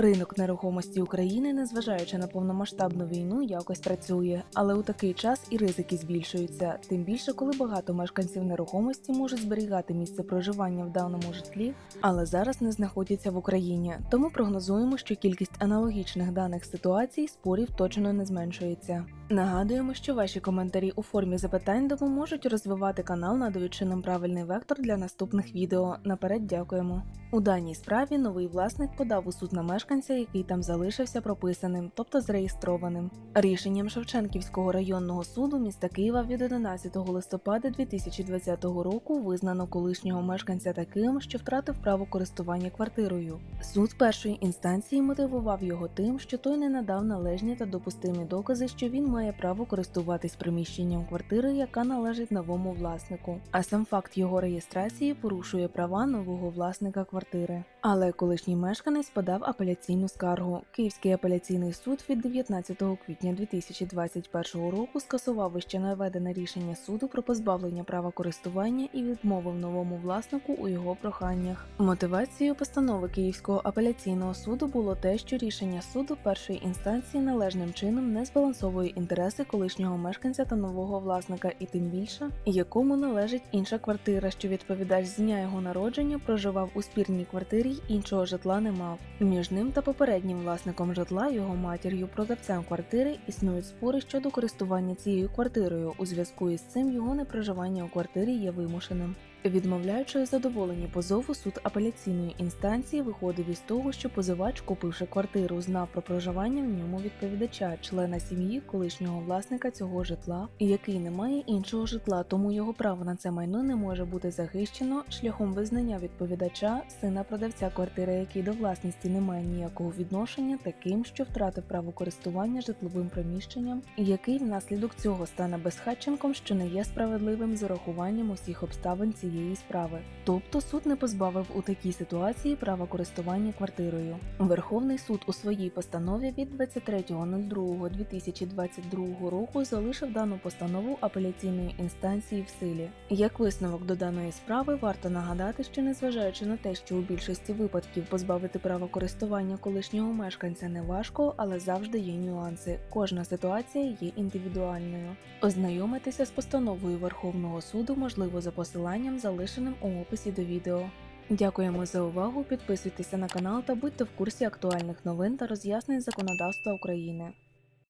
Ринок нерухомості України, незважаючи на повномасштабну війну, якось працює, але у такий час і ризики збільшуються. Тим більше, коли багато мешканців нерухомості можуть зберігати місце проживання в даному житлі, але зараз не знаходяться в Україні. Тому прогнозуємо, що кількість аналогічних даних ситуацій спорів точно не зменшується. Нагадуємо, що ваші коментарі у формі запитань допоможуть розвивати канал, надаючи нам правильний вектор для наступних відео. Наперед дякуємо. У даній справі новий власник подав у суд на мешканця, який там залишився прописаним, тобто зареєстрованим. Рішенням Шевченківського районного суду міста Києва від 11 листопада 2020 року визнано колишнього мешканця таким, що втратив право користування квартирою. Суд першої інстанції мотивував його тим, що той не надав належні та допустимі докази, що він має право користуватись приміщенням квартири, яка належить новому власнику. А сам факт його реєстрації порушує права нового власника квартири. Але колишній мешканець подав апеляційну скаргу. Київський апеляційний суд від 19 квітня 2021 року скасував вище наведене рішення суду про позбавлення права користування і відмовив новому власнику у його проханнях. Мотивацією постанови Київського апеляційного суду було те, що рішення суду першої інстанції належним чином не збалансовує інтереси колишнього мешканця та нового власника, і тим більше, якому належить інша квартира, що відповідач з дня його народження проживав у спірній квартирі й іншого житла не мав. Між ним та попереднім власником житла, його матір'ю, продавцем квартири, існують спори щодо користування цією квартирою. У зв'язку із цим його непроживання у квартирі є вимушеним. Відмовляючи задоволені позову, суд апеляційної інстанції виходив із того, що позивач, купивши квартиру, знав про проживання в ньому відповідача, члена сім'ї колишнього власника цього житла, який не має іншого житла, тому його право на це майно не може бути захищено шляхом визнання відповідача, сина продавця квартири, який до власності не має ніякого відношення, таким, що втратив право користування житловим приміщенням, який внаслідок цього стане безхатченком, що не є справедливим з урахуванням усіх обставин цієї справи. Тобто суд не позбавив у такій ситуації права користування квартирою. Верховний суд у своїй постанові від 23.02.2022 року залишив дану постанову апеляційної інстанції в силі. Як висновок до даної справи, варто нагадати, що незважаючи на те, що у більшості випадків позбавити права користування колишнього мешканця не важко, але завжди є нюанси. Кожна ситуація є індивідуальною. Ознайомитися з постановою Верховного суду можливо за залишеним у описі до відео. Дякуємо за увагу. Підписуйтеся на канал та будьте в курсі актуальних новин та роз'яснень законодавства України.